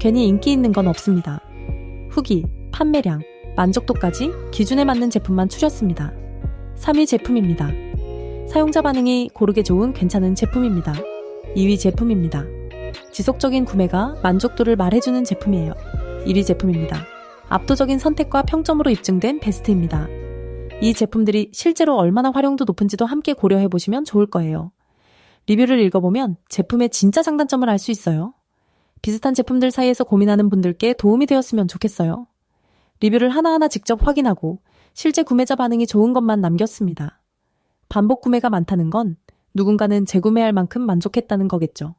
괜히 인기 있는 건 없습니다. 후기, 판매량, 만족도까지 기준에 맞는 제품만 추렸습니다. 3위 제품입니다. 사용자 반응이 고르게 좋은 괜찮은 제품입니다. 2위 제품입니다. 지속적인 구매가 만족도를 말해주는 제품이에요. 1위 제품입니다. 압도적인 선택과 평점으로 입증된 베스트입니다. 이 제품들이 실제로 얼마나 활용도 높은지도 함께 고려해 보시면 좋을 거예요. 리뷰를 읽어보면 제품의 진짜 장단점을 알 수 있어요. 비슷한 제품들 사이에서 고민하는 분들께 도움이 되었으면 좋겠어요. 리뷰를 하나하나 직접 확인하고 실제 구매자 반응이 좋은 것만 남겼습니다. 반복 구매가 많다는 건 누군가는 재구매할 만큼 만족했다는 거겠죠.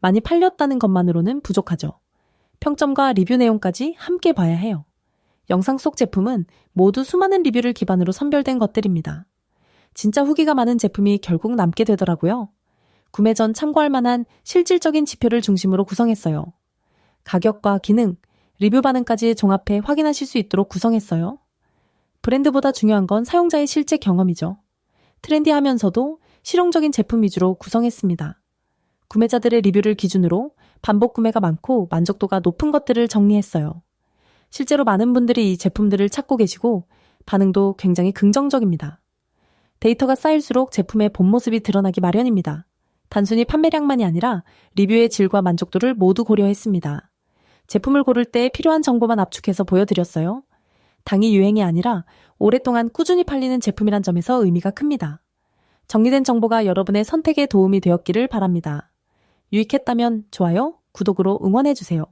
많이 팔렸다는 것만으로는 부족하죠. 평점과 리뷰 내용까지 함께 봐야 해요. 영상 속 제품은 모두 수많은 리뷰를 기반으로 선별된 것들입니다. 진짜 후기가 많은 제품이 결국 남게 되더라고요. 구매 전 참고할 만한 실질적인 지표를 중심으로 구성했어요. 가격과 기능, 리뷰 반응까지 종합해 확인하실 수 있도록 구성했어요. 브랜드보다 중요한 건 사용자의 실제 경험이죠. 트렌디하면서도 실용적인 제품 위주로 구성했습니다. 구매자들의 리뷰를 기준으로 반복 구매가 많고 만족도가 높은 것들을 정리했어요. 실제로 많은 분들이 이 제품들을 찾고 계시고 반응도 굉장히 긍정적입니다. 데이터가 쌓일수록 제품의 본 모습이 드러나기 마련입니다. 단순히 판매량만이 아니라 리뷰의 질과 만족도를 모두 고려했습니다. 제품을 고를 때 필요한 정보만 압축해서 보여드렸어요. 당이 유행이 아니라 오랫동안 꾸준히 팔리는 제품이란 점에서 의미가 큽니다. 정리된 정보가 여러분의 선택에 도움이 되었기를 바랍니다. 유익했다면 좋아요, 구독으로 응원해주세요.